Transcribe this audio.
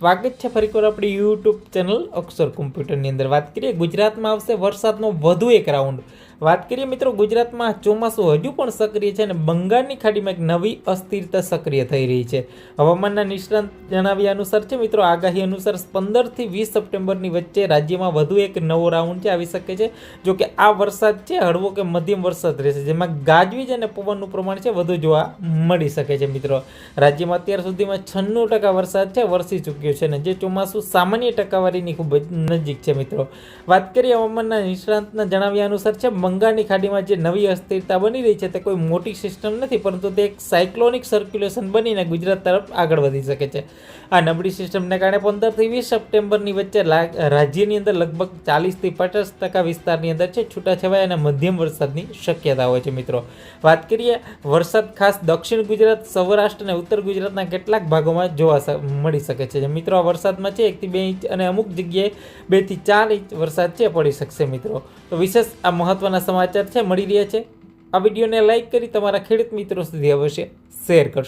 સ્વાગત છે ફરીવાર આપણી યુટ્યુબ ચેનલ અક્ષર કોમ્પ્યુટરની અંદર. વાત કરીએ ગુજરાતમાં આવશે વરસાદનો વધુ એક રાઉન્ડ વાત કરીએ મિત્રો ગુજરાતમાં ચોમાસું હજુ પણ સક્રિય છે અને બંગાળની ખાડીમાં એક નવી અસ્થિરતા સક્રિય થઈ રહી છે. હવામાનના નિષ્ણાંત જણાવ્યા અનુસાર છે મિત્રો, આગાહી અનુસાર પંદરથી વીસ સપ્ટેમ્બરની વચ્ચે રાજ્યમાં વધુ એક નવો રાઉન્ડ છે, આવી શકે છે. જો કે આ વરસાદ છે, હળવો કે મધ્યમ વરસાદ રહેશે, જેમાં ગાજવીજ અને પવનનું પ્રમાણ છે, વધુ જોવા મળી શકે છે મિત્રો. રાજ્યમાં અત્યાર સુધીમાં છન્નું ટકા વરસાદ છે, વરસી ચૂક્યો છે અને જે ચોમાસું સામાન્ય ટકાવારીની ખૂબ જ નજીક છે મિત્રો. વાત કરીએ હવામાનના નિષ્ણાંતના જણાવ્યા અનુસાર છે બંગાળની ખાડીમાં જે નવી અસ્થિરતા બની રહી છે તે કોઈ મોટી સિસ્ટમ નથી, પરંતુ તે એક સાયક્લોનિક સર્ક્યુલેશન બનીને ગુજરાત તરફ આગળ વધી શકે છે. આ નબળી સિસ્ટમને કારણે પંદરથી વીસ સપ્ટેમ્બરની વચ્ચે રાજ્યની અંદર લગભગ ચાલીસથી પચાસ ટકા વિસ્તારની અંદર છે છૂટાછવાયા અને મધ્યમ વરસાદની શક્યતા હોય છે મિત્રો. વાત કરીએ વરસાદ ખાસ દક્ષિણ ગુજરાત, સૌરાષ્ટ્ર અને ઉત્તર ગુજરાતના કેટલાક ભાગોમાં જોવા મળી શકે છે. મિત્રો, આ વરસાદમાં છે એકથી બે ઇંચ અને અમુક જગ્યાએ બેથી ચાર ઇંચ વરસાદ છે, પડી શકશે મિત્રો. તો વિશેષ આ મહત્વના સમાચાર છે, મળી રહ્યા છે. આ વિડીયોને લાઇક કરી તમારા ખેડૂત મિત્રો સુધી અવશ્ય શેર કરશો.